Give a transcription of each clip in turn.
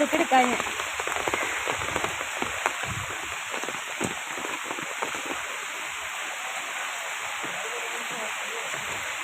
அதுக்கிட்டு காயும் Thank.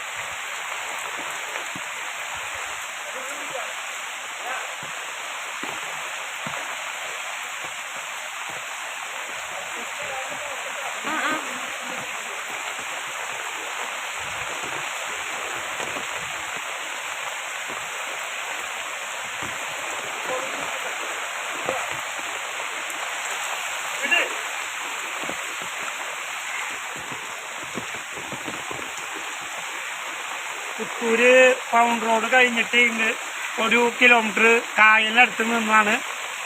Puthur pound road കഴിഞ്ഞിട്ട് ഇങ്ങ് ഒരു കിലോമീറ്റർ കായലിനടുത്ത് നിന്നാണ്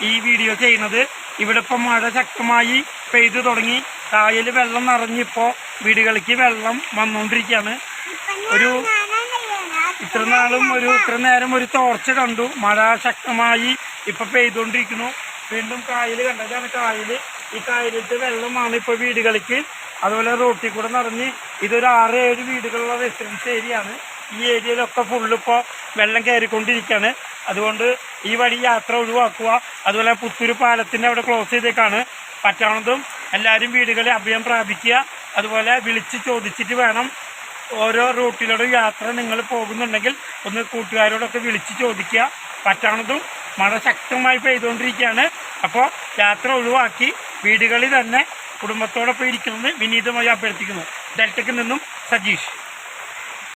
ഈ വീഡിയോ ചെയ്യുന്നത്. ഇവിടെ ഇപ്പം മഴ ശക്തമായി പെയ്തു തുടങ്ങി. കായൽ വെള്ളം നിറഞ്ഞിപ്പോൾ വീടുകളിലേക്ക് വെള്ളം വന്നുകൊണ്ടിരിക്കുകയാണ് ഒരു ഇത്ര നാളും ഒരു ഇത്ര നേരം ഒരു തോർച്ച കണ്ടു. മഴ ശക്തമായി ഇപ്പൊ പെയ്തുകൊണ്ടിരിക്കുന്നു. വീണ്ടും കായൽ കണ്ടതാണ് കായൽ. ഈ കായലിലത്തെ വെള്ളമാണ് ഇപ്പോൾ വീടുകളിലേക്ക് അതുപോലെ റോട്ടിൽ കൂടെ നിറഞ്ഞ് ഇതൊരു ആറ് ഏഴ് വീടുകളുള്ള റെസിഡൻസ് ഏരിയ ആണ്. ഈ ഏരിയയിലൊക്കെ ഫുള്ള് ഇപ്പോൾ വെള്ളം കയറിക്കൊണ്ടിരിക്കുകയാണ് അതുകൊണ്ട് ഈ വഴി യാത്ര ഒഴിവാക്കുക. അതുപോലെ പുത്തൂർ പാലത്തിന്റെ അവിടെ ക്ലോസ് ചെയ്തേക്കാണ്. പറ്റാവുന്നതും എല്ലാവരും വീടുകളിൽ അഭയം പ്രാപിക്കുക. അതുപോലെ വിളിച്ച് ചോദിച്ചിട്ട് വേണം ഓരോ റൂട്ടിലൂടെ യാത്ര നിങ്ങൾ പോകുന്നുണ്ടെങ്കിൽ ഒന്ന് കൂട്ടുകാരോടൊക്കെ വിളിച്ച് ചോദിക്കുക. പറ്റാവുന്നതും മഴ ശക്തമായി പെയ്തുകൊണ്ടിരിക്കുകയാണ്. അപ്പോൾ യാത്ര ഒഴിവാക്കി വീടുകളിൽ തന്നെ കുടുംബത്തോടൊപ്പം ഇരിക്കുന്നത് വിനീതമായി അഭ്യർത്ഥിക്കുന്നു. ഡെൽറ്റയ്ക്ക് നിന്നും സജീഷ്.